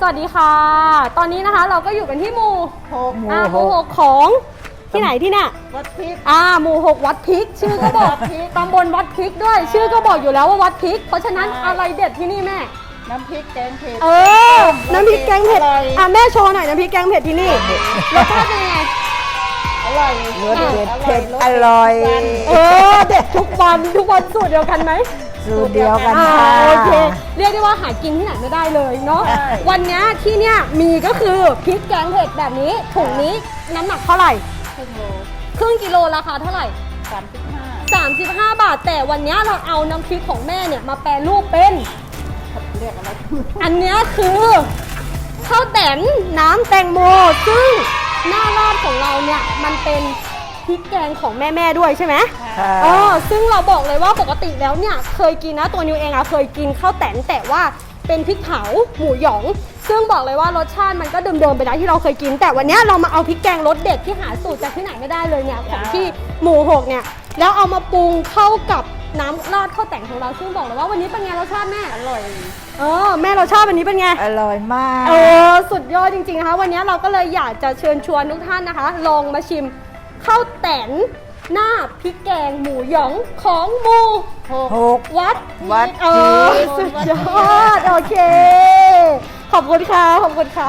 สวัสดีค่ะ ตอนนี้นะคะเราก็อยู่กันที่หมู่หกอ่าหมู่หกของที่ไหนที่เนี่ยวัดพริกอ่าหมู่หกวัดพริก ชื่อก็บอกตำบลวัดพริกด้วย ชื่อก็บอกอยู่แล้วว่าวัดพริก เพราะฉะนั้นใช่อะไรเด็ดที่นี่แม่ น้ำพริกแกงเผ็ด เออ น้ำพริกแกงเผ็ด อร่อย อะแม่โชว์หน่อยน้ำพริกแกงเผ็ดที่นี่รสชาติเป็นยังไง อร่อยรสเด็ดอเผ็ดรสอร่อยทุกวันเออ เด็ดทุกวันทุกวันสูตรเดียวกันไหม สูตรเดียวกันอ่าค่ะ โอเคเรียกได้ว่าหากินที่ไหนไม่ได้เลยเนาะใช่ วันเนี้ยที่เนี้ยมีก็คือพริกแกงเผ็ดแบบนี้ถุงนี้น้ำหนักเท่าไหร่ครึ่งโลครึ่งกิโลราคาเท่าไหร่ สามสิบห้า35 บาท แต่วันเนี้ยเราเอาน้ำพริกของแม่เนี่ยมาแปรรูปเป็น เรียกอะไรอันเนี้ยคือข้าวแตนน้ำแตงโม ซึ่งหน้าราดของเราเนี่ยมันเป็นพริกแกงของแม่ ๆ ด้วยใช่ไหมค่ะ เออซึ่งเราบอกเลยว่าปกติแล้วเนี่ยเคยกินนะตัวนิวเองอะเคยกินข้าวแตนแต่ว่าเป็นพริกเผาหมูหยอง ซึ่งบอกเลยว่ารสชาติมันก็เดิมๆไปนะที่เราเคยกิน แต่วันเนี้ยเรามาเอาพริกแกงรสเด็ดที่หาสูตรจากที่ไหนไม่ได้เลยเนี่ยของที่หมู่หกเนี่ยแล้วเอามาปรุงเข้ากับน้ำราดข้าวแต่งของเราซึ่งบอกเลยว่าวันนี้เป็นไงรสชาติแม่อร่อยเออแม่รสชาติวันนี้เป็นไงอร่อยมากเออสุดยอดจริงๆนะคะวันนี้เราก็เลยอยากจะเชิญชวนทุกท่านนะคะ ลองมาชิมข้าวแตน หน้าพริกแกงหมูหยองของหมูหกวัดวัดเออสุดยอด โอเค ขอบคุณค่ะ ขอบคุณค่ะ